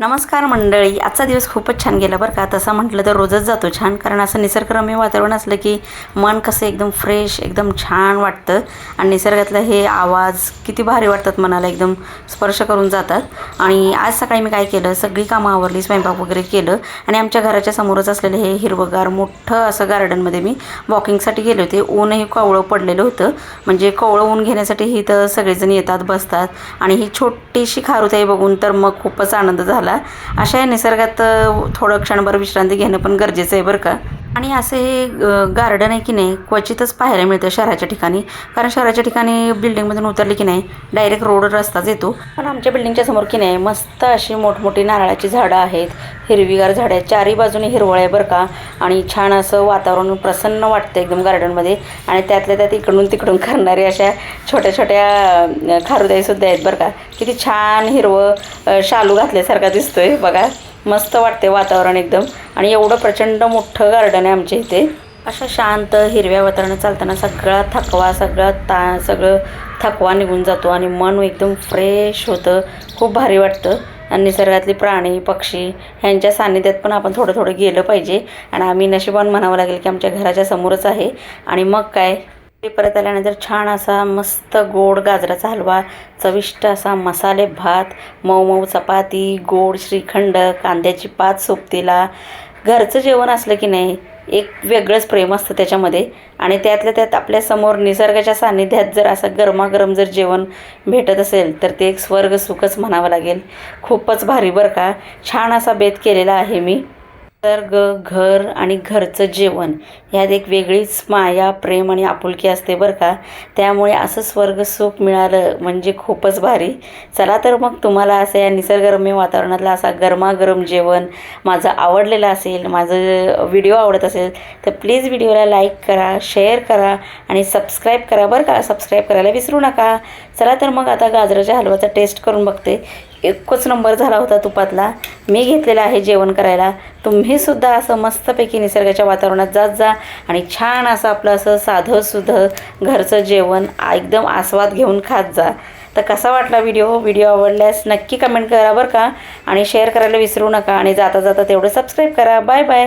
नमस्कार मंडळी आजचा दिवस खूपच छान गेला बरं का. तसं म्हटलं तर रोजच जातो छान कारण असं निसर्गरम्य वातावरण असलं की मन कसं एकदम फ्रेश एकदम छान वाटतं. आणि निसर्गातलं हे आवाज किती भारी वाटतात मनाला एकदम स्पर्श करून जातात. आणि आज सकाळी मी काय केलं सगळी कामं आवरली स्वयंपाक वगैरे केलं. आणि आमच्या घराच्या समोरच असलेलं हे हिरवगार मोठं असं गार्डनमध्ये मी वॉकिंगसाठी गेले होते. ऊनही कोवळं पडलेलं होतं. म्हणजे कोवळं ऊन घेण्यासाठी ही तर सगळेजण येतात बसतात. आणि ही छोटीशी खारुताई बघून तर मग खूपच आनंद झाला. अशा निसर्गात थोडं क्षणभर विश्रांती घेणं पण गरजेचं आहे बरं का. आणि असे हे गार्डन आहे की नाही क्वचितच पाहायला मिळतं शहराच्या ठिकाणी. कारण शहराच्या ठिकाणी बिल्डिंगमधून उतरली की नाही डायरेक्ट रोड रस्ताच येतो. पण आमच्या बिल्डिंगच्या समोर की नाही मस्त अशी मोठमोठी नारळाची झाडं आहेत हिरवीगार झाडं आहेत. चारी बाजूने हिरवळ आहे बरं का. आणि छान असं वातावरण प्रसन्न वाटतं एकदम गार्डनमध्ये आणि त्यातल्या त्यात इकडून तिकडून करणारे अशा छोट्या छोट्या खारुदाईसुद्धा आहेत बरं का. किती छान हिरवं शालू घातल्यासारखा दिसतोय बघा. मस्त वाटते वातावरण एकदम. आणि एवढं प्रचंड मोठं गार्डन आहे आमच्या इथे. अशा शांत हिरव्या वातावरणात चालताना सगळा थकवा सगळा ता सगळं थकवा निघून जातो आणि मन एकदम फ्रेश होतं. खूप भारी वाटतं. आणि निसर्गातली प्राणी पक्षी ह्यांच्या सान्निध्यात पण आपण थोडं थोडं गेलं पाहिजे. आणि आम्ही नशिबान म्हणावं लागेल की आमच्या घराच्या समोरच आहे. आणि मग काय? परत आल्यानंतर छान असा मस्त गोड गाजराचा हलवा चविष्ट असा मसाले भात मऊ मऊ चपाती गोड श्रीखंड कांद्याची पात सोबतीला. घरचं जेवण असलं की नाही एक वेगळंच प्रेम असतं त्याच्यामध्ये. आणि त्यातल्या त्यात आपल्यासमोर निसर्गाच्या सान्निध्यात जर असं गरमागरम जर जेवण भेटत असेल तर ते एक स्वर्ग सुखच म्हणावं लागेल. खूपच भारी बरं का? छान असा बेत केलेला आहे मी. निसर्ग घर आणि घरचं जेवण. ह्यात एक वेगळीच माया प्रेम आणि आपुलकी असते बरं का. त्यामुळे असं स्वर्ग सुख मिळालं म्हणजे खूपच भारी. चला तर मग तुम्हाला असं या निसर्गरम्य वातावरणातला असा गरमागरम जेवण माझं आवडलेलं असेल माझं व्हिडिओ आवडत असेल तर प्लीज व्हिडिओला लाईक करा शेअर करा आणि सबस्क्राईब करा बरं का. सबस्क्राईब करायला विसरू नका. चला तर मग आता गाजराच्या हलवाचा टेस्ट करून बघते. एकच नंबर झाला होता तुपातला. मी घेतलेलं आहे जेवण करायला. तुम्हीसुद्धा असं मस्तपैकी निसर्गाच्या वातावरणात जात जा आणि छान असं आपलं असं साधं सुधं घरचं जेवण एकदम आस्वाद घेऊन खात जा. तर कसा वाटला व्हिडिओ व्हिडिओ आवडल्यास नक्की कमेंट करा बरं का? आणि शेअर करायला विसरू नका आणि जाता जाता तेवढं सबस्क्राईब करा. Bye bye